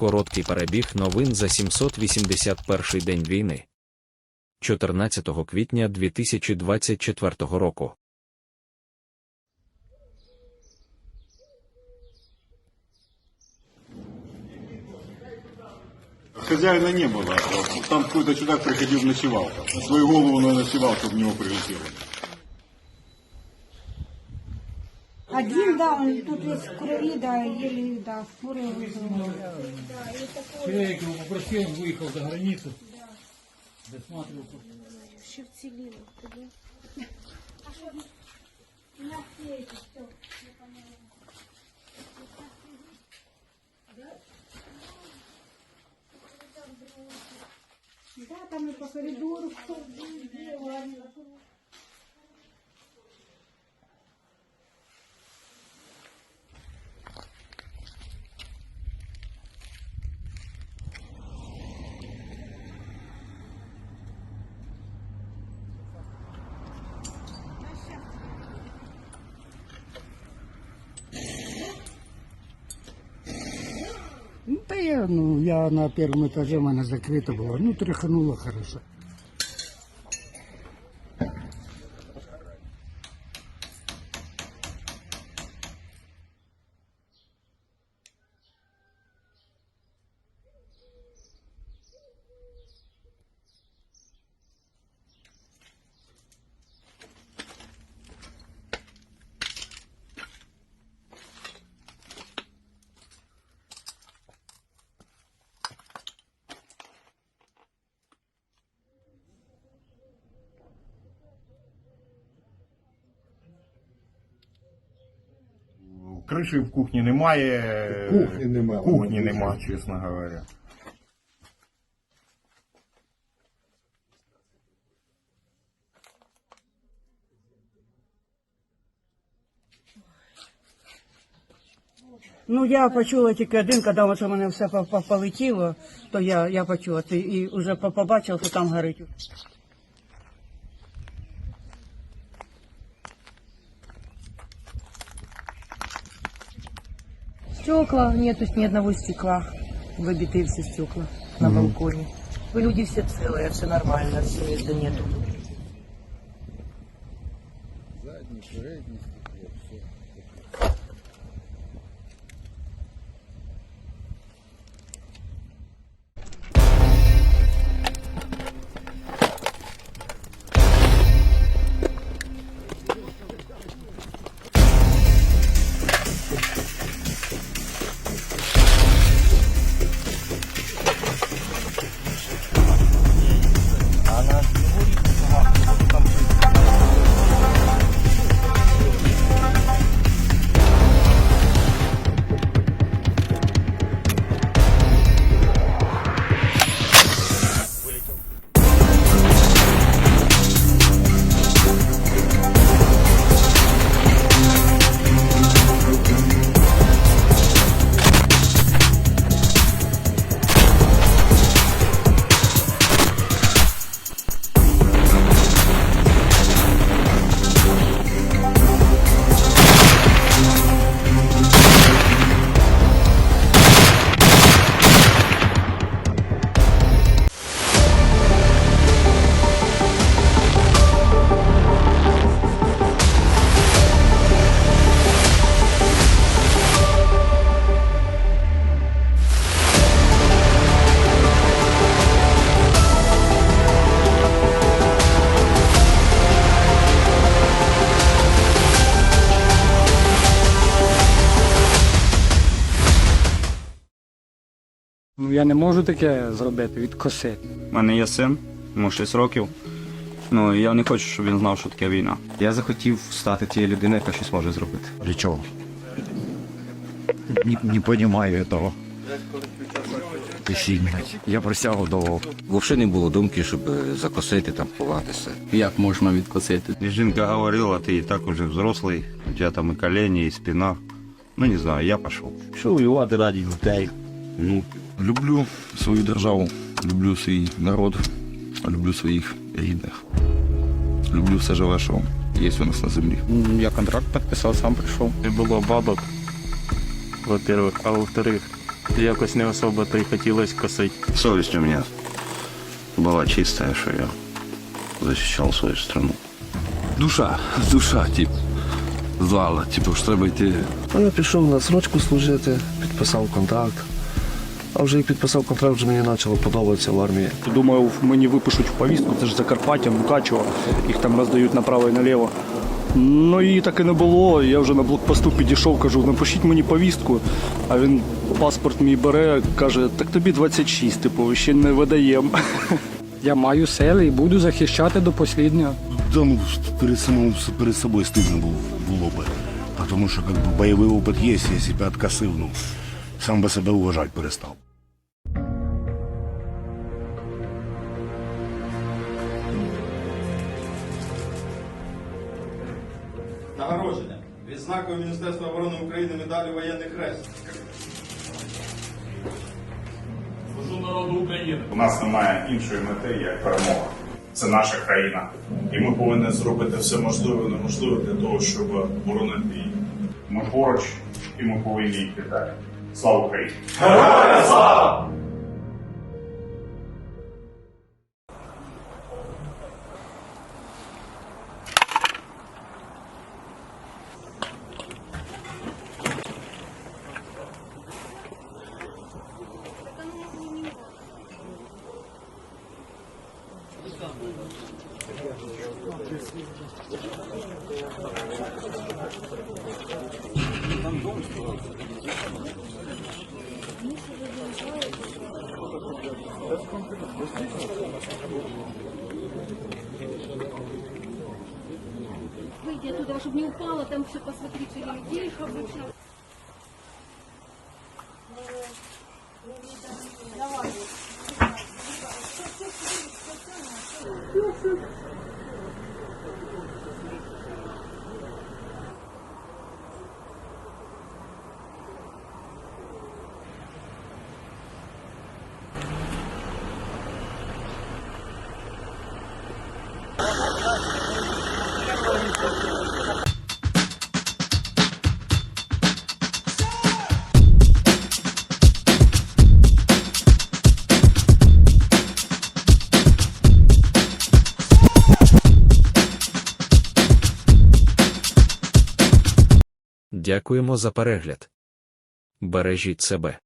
Короткий перебіг новин за 781 день війни. 14 квітня 2024 року. Хозяина не было. Там какой-то чудак приходил, ночевал. Свою голову он ночевал, чтобы в него прилетело. Один, да, он тут весь в крови, да, еле, да, скорую вызвали. Человек его попросил, он выехал за границу. Досматривал. Да, там и по коридору. Ну, я, ну, я на первом этаже, у мене закрито було. Ну, тряхануло хорошо. Криші в кухні немає. Кухні нема. Кухні нема, чесно говоря. Ну, я почула тільки один, коли оце мене все по- по- полетіло, то я, я почула Ти- і вже по- побачила, що там горить. Стекла, нету ни одного стекла. Выбитые все стекла на балконе. Вы люди все целые, все нормально, все это нету. Ну я не можу таке зробити, відкосити. У мене є син, йому 6 років. Ну і я не хочу, щоб він знав, що таке війна. Я захотів стати тією людиною, яка щось може зробити. Для чего? Не, не понимаю этого. Ти сильно. Я присягу давав. Взагалі не було думки, щоб закосити там, ховатися. Як можна відкосити? І жінка говорила, ти і так уже взрослий, у тебе там і колені, і спина. Ну не знаю, я пішов. Що воювати раді дітей? Ну, Люблю свою державу, люблю свій народ, люблю своїх рідних. Люблю все живе, що є у нас на землі. Я контракт підписав, сам прийшов. Не було бабок, во-первых, а во-вторых, якось не особо то й хотілося косити. Совесть у меня была чистая, что я защищал свою страну. Душа, душа, тип. Звала, типу, що треба йти. Ну, я пішов на срочку служити, підписав контракт. А вже як підписав контракт, вже мені почало подобатися в армії. Думаю, мені випишуть в повістку, це ж Закарпаття, Мукачево, їх там роздають направо і наліво. Ну і так і не було. Я вже на блокпосту підійшов, кажу, напишіть мені повістку. А він паспорт мій бере, каже, так тобі 26, типу, ще не видаємо. Я маю сили і буду захищати до останнього. Да, ну, перед, самим, перед собою стидно було, було би. А тому що как бы, бойовий опит є, я себе откосив, ну, сам би себе уважати перестав. Нагородження. Відзнакою Міністерства оборони України медалі воєнний хрест. У нас немає іншої мети, як перемога. Це наша країна, і ми повинні зробити все можливе і неможливе для того, щоб боронити її. Ми поруч, і ми повинні йти далі. Слава Україні! Выйди оттуда, чтобы не упала, там все посмотрите людей, чтобы Дякуємо за перегляд. Бережіть себе.